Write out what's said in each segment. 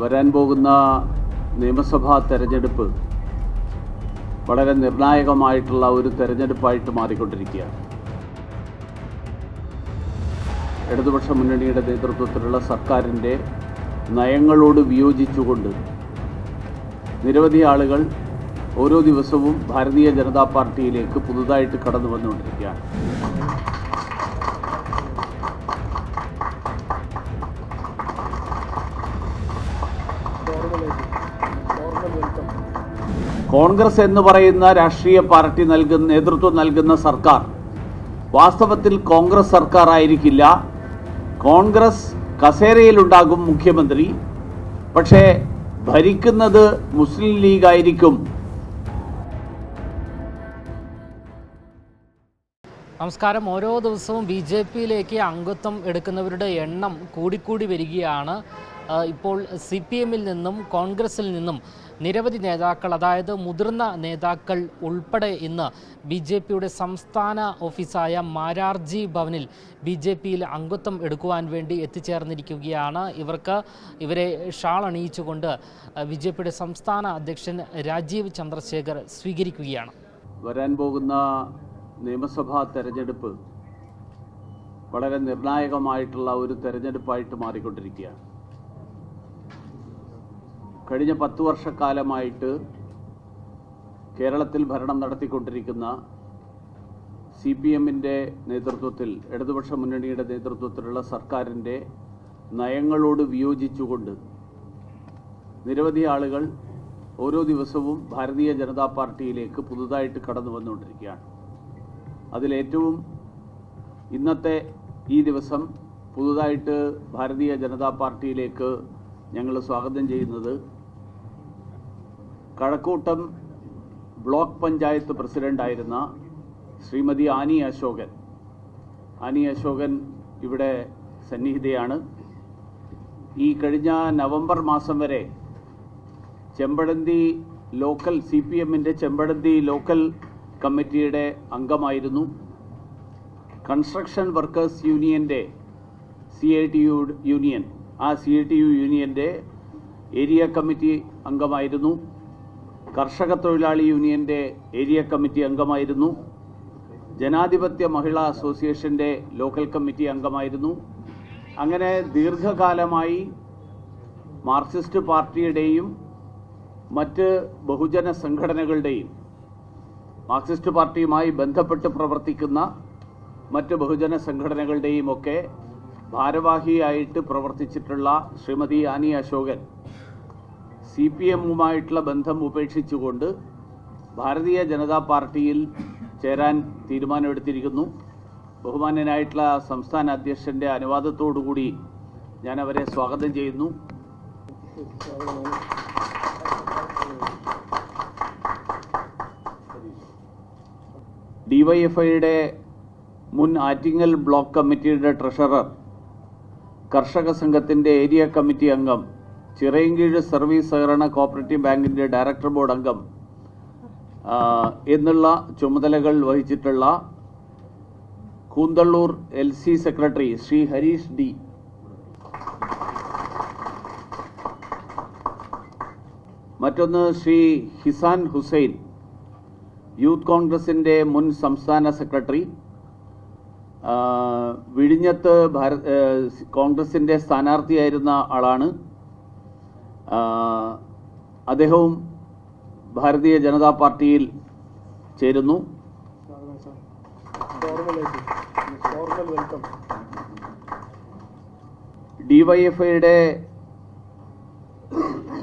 വരാൻ പോകുന്ന നിയമസഭാ തെരഞ്ഞെടുപ്പ് വളരെ നിർണായകമായിട്ടുള്ള ഒരു തെരഞ്ഞെടുപ്പായിട്ട് മാറിക്കൊണ്ടിരിക്കുകയാണ്. ഇടതുപക്ഷ മുന്നണിയുടെ നേതൃത്വത്തിലുള്ള സർക്കാരിന്റെ നയങ്ങളോട് വിയോജിച്ചുകൊണ്ട് നിരവധി ആളുകൾ ഓരോ ദിവസവും ഭാരതീയ ജനതാ പാർട്ടിയിലേക്ക് പുതുതായിട്ട് കടന്നു വന്നുകൊണ്ടിരിക്കുകയാണ്. കോൺഗ്രസ് എന്ന് പറയുന്ന രാഷ്ട്രീയ പാർട്ടി നൽകുന്ന നേതൃത്വം നൽകുന്ന സർക്കാർ വാസ്തവത്തിൽ കോൺഗ്രസ് സർക്കാർ ആയിരിക്കില്ല കോൺഗ്രസ് കസേരയിലുണ്ടാകും മുഖ്യമന്ത്രി. പക്ഷേ ഭരിക്കുന്നത് മുസ്ലിം ലീഗ് ആയിരിക്കും നമസ്കാരം. ഓരോ ദിവസവും ബി ജെ പിയിലേക്ക് അംഗത്വം എടുക്കുന്നവരുടെ എണ്ണം കൂടിക്കൂടി വരികയാണ്. ഇപ്പോൾ സി പി എമ്മിൽ നിന്നും കോൺഗ്രസിൽ നിന്നും നിരവധി നേതാക്കൾ അതായത് മുതിർന്ന നേതാക്കൾ ഉൾപ്പെടെ ഇന്ന് ബി ജെ പിയുടെ സംസ്ഥാന ഓഫീസായ മാരാർജി ഭവനിൽ ബി ജെ പിയിൽ അംഗത്വം എടുക്കുവാൻ വേണ്ടി എത്തിച്ചേർന്നിരിക്കുകയാണ്. ഇവർക്ക് ഇവരെ ഷാൾ അണിയിച്ചുകൊണ്ട് ബി ജെ പിയുടെ സംസ്ഥാന അധ്യക്ഷൻ രാജീവ് ചന്ദ്രശേഖർ സ്വീകരിക്കുകയാണ്. വരാൻ പോകുന്ന നിയമസഭാ തെരഞ്ഞെടുപ്പ് വളരെ നിർണായകമായിട്ടുള്ള ഒരു തെരഞ്ഞെടുപ്പായിട്ട് മാറിക്കൊണ്ടിരിക്കുകയാണ്. കഴിഞ്ഞ പത്ത് വർഷക്കാലമായിട്ട് കേരളത്തിൽ ഭരണം നടത്തിക്കൊണ്ടിരിക്കുന്ന സി പി എമ്മിന്റെ നേതൃത്വത്തിൽ ഇടതുപക്ഷ മുന്നണിയുടെ നേതൃത്വത്തിലുള്ള സർക്കാരിന്റെ നയങ്ങളോട് വിയോജിച്ചുകൊണ്ട് നിരവധി ആളുകൾ ഓരോ ദിവസവും ഭാരതീയ ജനതാ പാർട്ടിയിലേക്ക് പുതുതായിട്ട് കടന്നു വന്നുകൊണ്ടിരിക്കുകയാണ്. അതിലേറ്റവും ഇന്നത്തെ ഈ ദിവസം പുതുതായിട്ട് ഭാരതീയ ജനതാ പാർട്ടിയിലേക്ക് ഞങ്ങൾ സ്വാഗതം ചെയ്യുന്നത് കഴക്കൂട്ടം ബ്ലോക്ക് പഞ്ചായത്ത് പ്രസിഡന്റായിരുന്ന ശ്രീമതി ആനി അശോകൻ. ആനി അശോകൻ ഇവിടെ സന്നിഹിതയാണ്. ഈ കഴിഞ്ഞ നവംബർ മാസം വരെ ചെമ്പഴന്തി ലോക്കൽ സി പി എമ്മിന്റെ ചെമ്പഴന്തി ലോക്കൽ കമ്മിറ്റിയുടെ അംഗമായിരുന്നു. കൺസ്ട്രക്ഷൻ വർക്കേഴ്സ് യൂണിയന്റെ C I T U union ആ സി ഐ ടി യു യൂണിയന്റെ ഏരിയ കമ്മിറ്റി അംഗമായിരുന്നു. കർഷക തൊഴിലാളി യൂണിയന്റെ ഏരിയ കമ്മിറ്റി അംഗമായിരുന്നു. ജനാധിപത്യ മഹിളാ അസോസിയേഷന്റെ ലോക്കൽ കമ്മിറ്റി അംഗമായിരുന്നു. അങ്ങനെ ദീർഘകാലമായി മാർക്സിസ്റ്റ് പാർട്ടിയുടെയും മറ്റ് ബഹുജന സംഘടനകളുടെയും മാർക്സിസ്റ്റ് പാർട്ടിയുമായി ബന്ധപ്പെട്ട് പ്രവർത്തിക്കുന്ന മറ്റ് ബഹുജന സംഘടനകളുടെയും ഒക്കെ ഭാരവാഹിയായിട്ട് പ്രവർത്തിച്ചിട്ടുള്ള ശ്രീമതി ആനി അശോകൻ സി പി എമ്മുമായിട്ടുള്ള ബന്ധം ഉപേക്ഷിച്ചുകൊണ്ട് ഭാരതീയ ജനതാ പാർട്ടിയിൽ ചേരാൻ തീരുമാനമെടുത്തിരിക്കുന്നു. ബഹുമാന്യനായിട്ടുള്ള സംസ്ഥാന അധ്യക്ഷന്റെ അനുവാദത്തോടുകൂടി ഞാൻ അവരെ സ്വാഗതം ചെയ്യുന്നു. ഡിവൈഎഫ്ഐയുടെ മുൻ ആറ്റിങ്ങൽ ബ്ലോക്ക് കമ്മിറ്റിയുടെ ട്രഷറർ കർഷക സംഘത്തിന്റെ ഏരിയ കമ്മിറ്റി അംഗം ചിറയൻകീഴ് സർവീസ് സഹകരണ കോപ്പറേറ്റീവ് ബാങ്കിന്റെ ഡയറക്ടർ ബോർഡ് അംഗം എന്നുള്ള ചുമതലകൾ വഹിച്ചിട്ടുള്ള Koonthalloor L C secretary Shri Harish D. മറ്റൊന്ന് ശ്രീ ഹിസാൻ ഹുസൈൻ യൂത്ത് കോൺഗ്രസിന്റെ മുൻ സംസ്ഥാന സെക്രട്ടറി. വിഴിഞ്ഞത്ത് ഭാരത് ഏ, കോൺഗ്രസിന്റെ സ്ഥാനാർത്ഥിയായിരുന്ന ആളാണ്. അദ്ദേഹവും ഭാരതീയ ജനതാ പാർട്ടിയിൽ ചേരുന്നു. ഡിവൈഎഫ്ഐയുടെ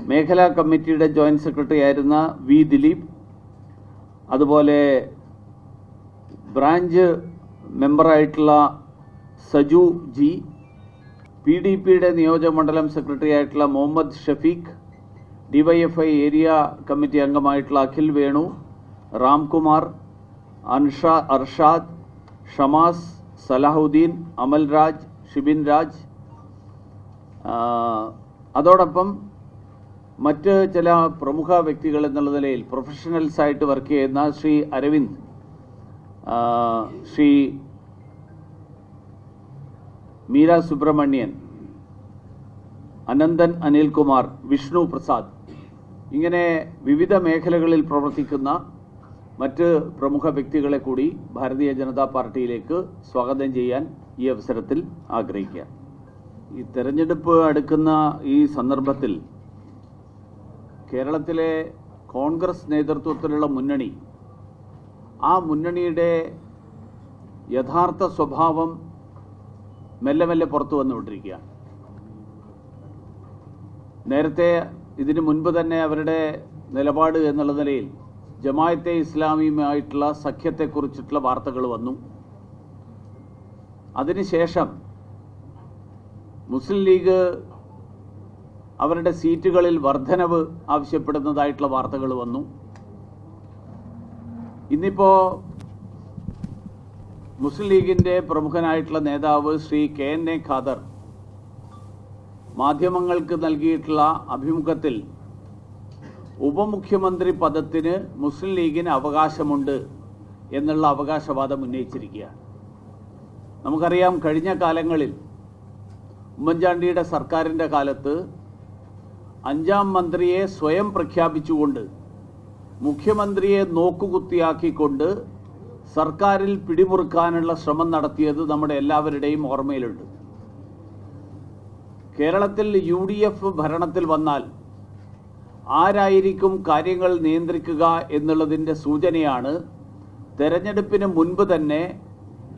മേഖലാ കമ്മിറ്റിയുടെ ജോയിന്റ് സെക്രട്ടറി ആയിരുന്ന വി ദിലീപ് അതുപോലെ ബ്രാഞ്ച് മെമ്പറായിട്ടുള്ള സജു ജി പി ഡി പിയുടെ നിയോജകമണ്ഡലം സെക്രട്ടറി ആയിട്ടുള്ള Muhammad Shafeeq DYFI area committee അംഗമായിട്ടുള്ള Akhil Venu Ramkumar Ansha Arshad Shamas Salahuddin Amalraj Shibin Raj. അതോടൊപ്പം മറ്റ് ചില പ്രമുഖ വ്യക്തികൾ എന്നുള്ള നിലയിൽ പ്രൊഫഷണൽസായിട്ട് വർക്ക് ചെയ്യുന്ന ശ്രീ അരവിന്ദ് ശ്രീ മീര സുബ്രഹ്മണ്യൻ അനന്തൻ അനിൽകുമാർ വിഷ്ണു പ്രസാദ് ഇങ്ങനെ വിവിധ മേഖലകളിൽ പ്രവർത്തിക്കുന്ന മറ്റ് പ്രമുഖ വ്യക്തികളെ കൂടി ഭാരതീയ ജനതാ പാർട്ടിയിലേക്ക് സ്വാഗതം ചെയ്യാൻ ഈ അവസരത്തിൽ ആഗ്രഹിക്കുക. ഈ തെരഞ്ഞെടുപ്പ് അടുക്കുന്ന ഈ സന്ദർഭത്തിൽ കേരളത്തിലെ കോൺഗ്രസ് നേതൃത്വത്തിലുള്ള മുന്നണി ആ മുന്നണിയുടെ യഥാർത്ഥ സ്വഭാവം മെല്ലെ മെല്ലെ പുറത്തു വന്നുകൊണ്ടിരിക്കുകയാണ്. നേരത്തെ ഇതിനു മുൻപ് തന്നെ അവരുടെ നിലപാട് എന്നുള്ള നിലയിൽ ജമായത്തെ ഇസ്ലാമിയുമായിട്ടുള്ള സഖ്യത്തെക്കുറിച്ചിട്ടുള്ള വാർത്തകൾ വന്നു. അതിനുശേഷം മുസ്ലിം ലീഗ് അവരുടെ സീറ്റുകളിൽ വർധനവ് ആവശ്യപ്പെടുന്നതായിട്ടുള്ള വാർത്തകൾ വന്നു. ഇന്നിപ്പോ മുസ്ലിം ലീഗിന്റെ പ്രമുഖനായിട്ടുള്ള നേതാവ് Shri K N A Khader മാധ്യമങ്ങൾക്ക് നൽകിയിട്ടുള്ള അഭിമുഖത്തിൽ ഉപമുഖ്യമന്ത്രി പദത്തിന് മുസ്ലിം ലീഗിന് അവകാശമുണ്ട് എന്നുള്ള അവകാശവാദം ഉന്നയിച്ചിരിക്കുകയാണ്. നമുക്കറിയാം കഴിഞ്ഞ കാലങ്ങളിൽ ഉമ്മൻചാണ്ടിയുടെ സർക്കാരിന്റെ കാലത്ത് അഞ്ചാം മന്ത്രിയെ സ്വയം പ്രഖ്യാപിച്ചുകൊണ്ട് മുഖ്യമന്ത്രിയെ നോക്കുകുത്തിയാക്കിക്കൊണ്ട് സർക്കാരിൽ പിടിമുറുക്കാനുള്ള ശ്രമം നടത്തിയത് നമ്മുടെ എല്ലാവരുടെയും ഓർമ്മയിലുണ്ട്. കേരളത്തിൽ യു ഡി എഫ് ഭരണത്തിൽ വന്നാൽ ആരായിരിക്കും കാര്യങ്ങൾ നിയന്ത്രിക്കുക എന്നുള്ളതിന്റെ സൂചനയാണ് തെരഞ്ഞെടുപ്പിന് മുൻപ് തന്നെ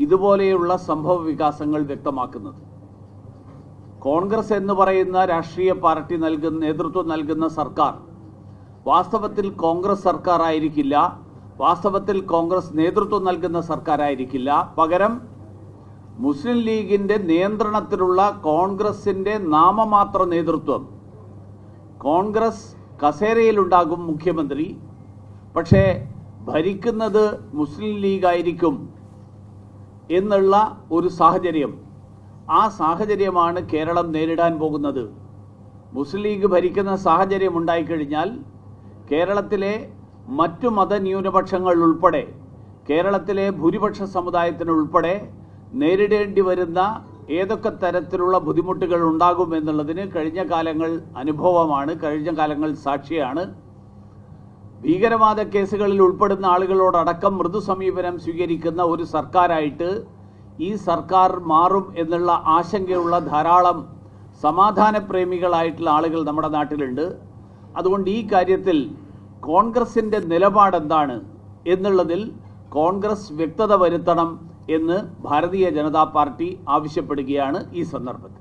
ഇതുപോലെയുള്ള സംഭവ വികാസങ്ങൾ വ്യക്തമാക്കുന്നത്. കോൺഗ്രസ് എന്ന് പറയുന്ന രാഷ്ട്രീയ പാർട്ടി നൽകുന്ന നേതൃത്വം നൽകുന്ന സർക്കാർ വാസ്തവത്തിൽ കോൺഗ്രസ് സർക്കാർ ആയിരിക്കില്ല വാസ്തവത്തിൽ കോൺഗ്രസ് നേതൃത്വം നൽകുന്ന സർക്കാരായിരിക്കില്ല. പകരം മുസ്ലിം ലീഗിന്റെ നിയന്ത്രണത്തിലുള്ള കോൺഗ്രസിന്റെ നാമമാത്ര നേതൃത്വം. കോൺഗ്രസ് കസേരയിലുണ്ടാകും മുഖ്യമന്ത്രി. പക്ഷേ ഭരിക്കുന്നത് മുസ്ലിം ലീഗായിരിക്കും എന്നുള്ള ഒരു സാഹചര്യം. ആ സാഹചര്യമാണ് കേരളം നേരിടാൻ പോകുന്നത്. മുസ്ലിം ലീഗ് ഭരിക്കുന്ന സാഹചര്യം ഉണ്ടായിക്കഴിഞ്ഞാൽ കേരളത്തിലെ മറ്റു മതന്യൂനപക്ഷങ്ങൾ ഉൾപ്പെടെ കേരളത്തിലെ ഭൂരിപക്ഷ സമുദായത്തിനുൾപ്പെടെ നേരിടേണ്ടി വരുന്ന ഏതൊക്കെ തരത്തിലുള്ള ബുദ്ധിമുട്ടുകൾ ഉണ്ടാകും എന്നുള്ളതിന് കഴിഞ്ഞ കാലങ്ങൾ അനുഭവമാണ് കഴിഞ്ഞ കാലങ്ങൾ സാക്ഷിയാണ്. ഭീകരവാദ കേസുകളിൽ ഉൾപ്പെടുന്ന ആളുകളോടടക്കം മൃദു സമീപനം സ്വീകരിക്കുന്ന ഒരു സർക്കാരായിട്ട് ഈ സർക്കാർ മാറും എന്നുള്ള ആശങ്കയുള്ള ധാരാളം സമാധാനപ്രേമികളായിട്ടുള്ള ആളുകൾ നമ്മുടെ നാട്ടിലുണ്ട്. അതുകൊണ്ട് ഈ കാര്യത്തിൽ കോൺഗ്രസിന്റെ നിലപാടെന്താണ് എന്നുള്ളതിൽ കോൺഗ്രസ് വ്യക്തത വരുത്തണം എന്ന് ഭാരതീയ ജനതാ പാർട്ടി ആവശ്യപ്പെടുകയാണ് ഈ സന്ദർഭത്തിൽ.